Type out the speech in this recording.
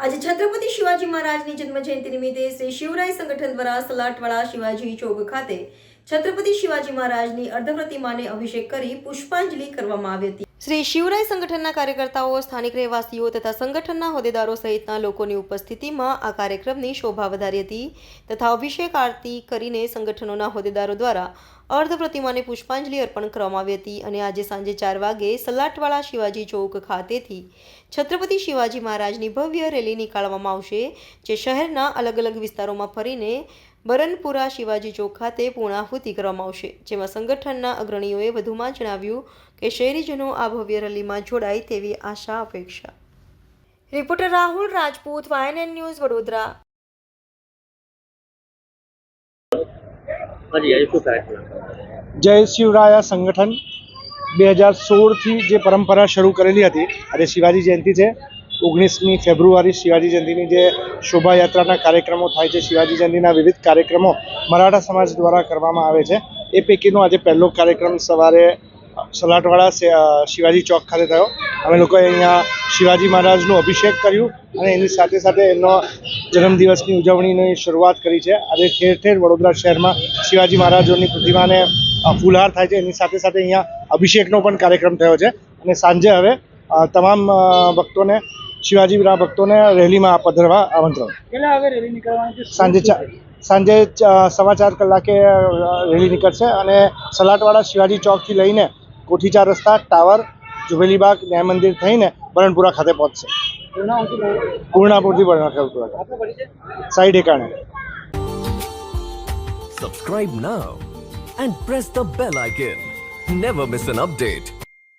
આજે છત્રપતિ શિવાજી મહારાજની જન્મ જયંતિ નિમિત્તે શ્રી શિવરાય સંગઠન દ્વારા સલાટવાળા શિવાજી ચોક ખાતે છત્રપતિ શિવાજી મહારાજની અર્ધપ્રતિમાને અભિષેક કરી પુષ્પાંજલિ કરવામાં આવી હતી. શ્રી શિવરાય સંગઠનના કાર્યકર્તાઓ, સ્થાનિક રહેવાસીઓ તથા સંગઠનના હોદ્દેદારો સહિતના લોકોની ઉપસ્થિતિમાં આ કાર્યક્રમની શોભા વધારી હતી તથા અભિષેક આરતી કરીને સંગઠનોના હોદ્દેદારો દ્વારા અર્ધ પ્રતિમાને પુષ્પાંજલિ અર્પણ કરવામાં આવી હતી અને આજે સાંજે ચાર વાગે સલાટવાળા શિવાજી ચોક ખાતેથી છત્રપતિ શિવાજી મહારાજની ભવ્ય રેલી નીકાળવામાં આવશે, જે શહેરના અલગ અલગ વિસ્તારોમાં ફરીને બરનપુરા શિવાજી ચોક ખાતે પૂર્ણાહુતિ કરવામાં આવશે જેમાં સંગઠનના અગ્રણીઓએ વધુમાં જણાવ્યું કે શહેરીજનો આ ભવ્ય રેલીમાં જોડાય તેવી આશા અપેક્ષા. Reporter Rahul Rajput YNN news Vadodara. જય શિવરાયા સંગઠન બે હજાર સોળથી જે પરંપરા શરૂ કરેલી હતી આજે શિવાજી જયંતિ છે. ઓગણીસમી ફેબ્રુઆરી શિવાજી જયંતિની જે શોભાયાત્રાના કાર્યક્રમો થાય છે, શિવાજી જયંતિના વિવિધ કાર્યક્રમો મરાઠા સમાજ દ્વારા કરવામાં આવે છે. એ પૈકીનો આજે પહેલો કાર્યક્રમ સવારે સલાટવાડા શિવાજી ચોક ખાતે થયો. અમે લોકોએ અહીંયા શિવાજી મહારાજનું અભિષેક કર્યું અને એની સાથે સાથે એમનો જન્મદિવસની ઉજવણીની શરૂઆત કરી છે. આજે ઠેર ઠેર વડોદરા શહેરમાં શિવાજી મહારાજોની પ્રતિમાને ફૂલહાર થાય છે. એની સાથે સાથે અહીંયા અભિષેકનો પણ કાર્યક્રમ થયો છે. અને સાંજે હવે તમામ ભક્તોને શિવાજીના ભક્તોને રેલીમાં પધરવા આમંત્રણ. સાંજે સાંજે સવા ચાર કલાકે રેલી નીકળશે અને સલાટવાડા શિવાજી ચોકથી લઈને કોઠીચાર રસ્તા ટાવર જુબેલીબાગ ન્યાય મંદિર થઈને બરણપુરા ખાતે પહોંચશે. પૂર્ણાપુરથી બરણપુરા સાઈડ એકાણે Subscribe now and press the bell icon. Never miss an update.